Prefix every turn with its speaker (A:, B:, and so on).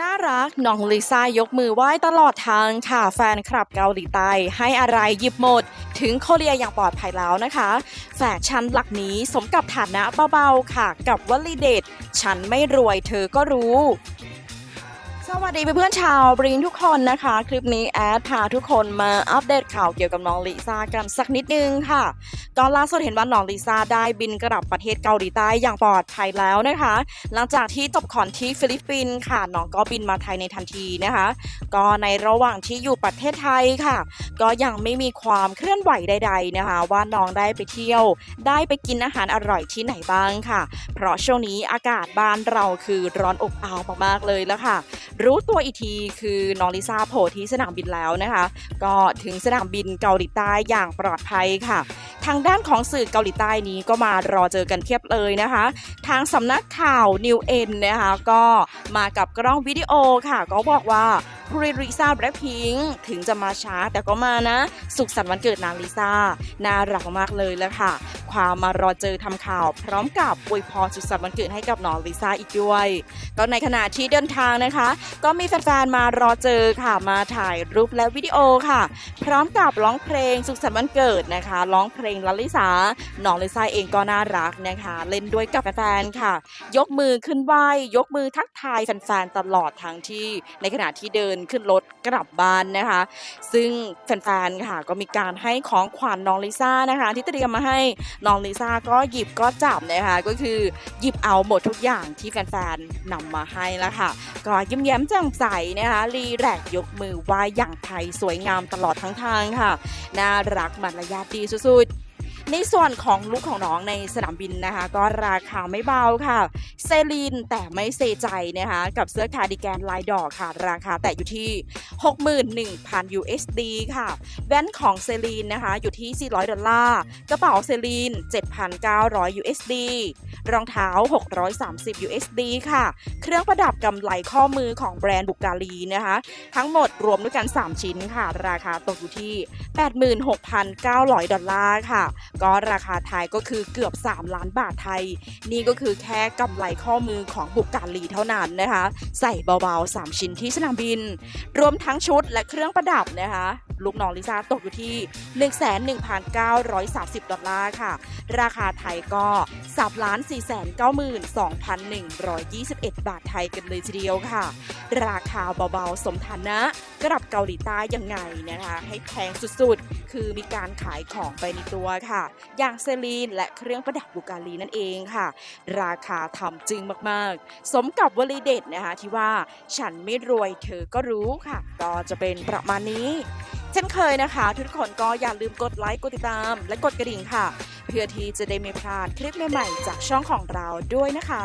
A: น่ารักน้องลิซ่ายกมือไหว้ตลอดทางค่ะ แฟนคลับเกาหลีใต้ให้อะไรหยิบหมด ถึงโคเรียอย่างปลอดภัยแล้วนะคะ แฟชั่นหลักนี้สมกับฐานะเบาๆค่ะ กับวลีเด็ดฉันไม่รวยเธอก็รู้ วัสดีเพื่อนๆชาวบริงทุกคนนะคะ คลิปนี้แอดพาทุกคนมาอัปเดตข่าวเกี่ยวกับน้องลิซ่ากันสักนิดนึงค่ะก็ล่าสุดเห็นว่าน้องลิซ่าได้บินกลับประเทศเกาหลีใต้อย่างปลอดภัยแล้วนะคะ หลังจากที่จบคอนที่ฟิลิปปินส์ค่ะน้องก็บินมาไทยในทันทีนะคะ ก็ในระหว่างที่อยู่ประเทศไทยค่ะ ก็ยังไม่มีความเคลื่อนไหวใด ๆนะคะ ว่าน้องได้ไปเที่ยว ได้ไปกินอาหารอร่อยที่ไหนบ้างค่ะ เพราะช่วงนี้อากาศบ้านเราคือร้อนอบอ้าวมากๆเลยแล้วค่ะ รู้ตัวอีกทีคือน้องลิซ่าโผล่ที่สนามบินแล้วนะคะ ก็ถึงสนามบินเกาหลีใต้อย่างปลอดภัยค่ะ ทางด้านของสื่อเกาหลีใต้นี้ก็มารอเจอกันเทียบเลยนะคะ ทางสำนักข่าว New N นนะคะก็มากับกล้องวิดีโอค่ะ ก็บอกว่าพรีลิซ่าแบล็คพิงถึงจะมาช้าแต่ก็มานะ สุขสันต์วันเกิดนางลิซ่าน่ารักมากเลยแล้วค่ะ ความมารอเจอทำข่าว พร้อมกับอวยพรสุขสันต์วันเกิดให้กับน้องลิซ่าอีกด้วย ก็ในขณะที่เดินทางนะคะ ก็มีแฟนๆมารอเจอค่ะมาถ่ายรูปและวิดีโอค่ะ พร้อมกับร้องเพลงสุขสันต์วันเกิดนะคะร้องเพลงลลิสาน้องลิซ่าเองก็น่ารักนะคะ เล่นด้วยกับแฟนๆค่ะ ยกมือขึ้นไหวยกมือทักทายแฟนๆตลอดทางที่ในขณะที่เดินขึ้นรถกลับบ้านนะคะ ซึ่งแฟนๆค่ะก็มีการให้ของขวัญน้องลิซ่านะคะ ที่เตรียมมาให้น้องลิซ่าก็หยิบก็จับนะคะก็คือหยิบเอาหมดทุกอย่างที่แฟนๆนำมาให้แล้วค่ะ ก็ยิ้มแย้มแจ่มใสนะคะรีแลกยกมือไหว้อย่างไทยสวยงามตลอดทั้งทางค่ะ น่ารักมารยาทดีสุดๆ ในส่วนของลุคของน้องในสนามบินนะคะ ก็ราคาไม่เบาค่ะ เซรีนแต่ไม่เซใจนะคะกับเสื้อคาร์ดิแกนลายดอกค่ะ ราคาแต่อยู่ที่ 61,000 USD ค่ะ แว่นของเซรีนนะคะอยู่ที่ 400 ดอลลาร์กระเป๋าเซรีน 7,900 USD รองเท้า 630 USD ค่ะ เครื่องประดับกำไลข้อมือของแบรนด์บุกาลีนะคะ ทั้งหมดรวมด้วยกัน 3 ชิ้นค่ะ ราคาตกอยู่ที่ 86,900 ดอลลาร์ค่ะก็ราคาไทยก็คือเกือบ 3 ล้านบาทไทย นี่ก็คือแค่กำไรข้อมือของบุกกาลีเท่านั้นนะคะ ใส่เบาๆ 3 ชิ้นที่สนามบิน รวมทั้งชุดและเครื่องประดับนะคะลูกน้องลิซ่าตกอยู่ที่ 11,930 ดอลลาร์ค่ะ ราคาไทยก็3ล้าน492,121 บาทไทยกันเลยทีเดียวค่ะ ราคาเบาๆ สมฐานะกลับเกาหลีใต้ยังไงนะคะ ให้แพงสุดๆ คือมีการขายของไปในตัวค่ะ อย่างเซรีนและเครื่องประดับบุกาลีนั่นเองค่ะ ราคาทำจึงมากๆ สมกับวลีเด็ดนะคะที่ว่าฉันไม่รวยเธอก็รู้ค่ะ ก็จะเป็นประมาณนี้ เช่นเคยนะคะ ทุกคนก็อย่าลืมกดไลค์กดติดตาม และกดกระดิ่งค่ะ เพื่อที่จะได้ไม่พลาดคลิปใหม่ๆจากช่องของเราด้วยนะคะ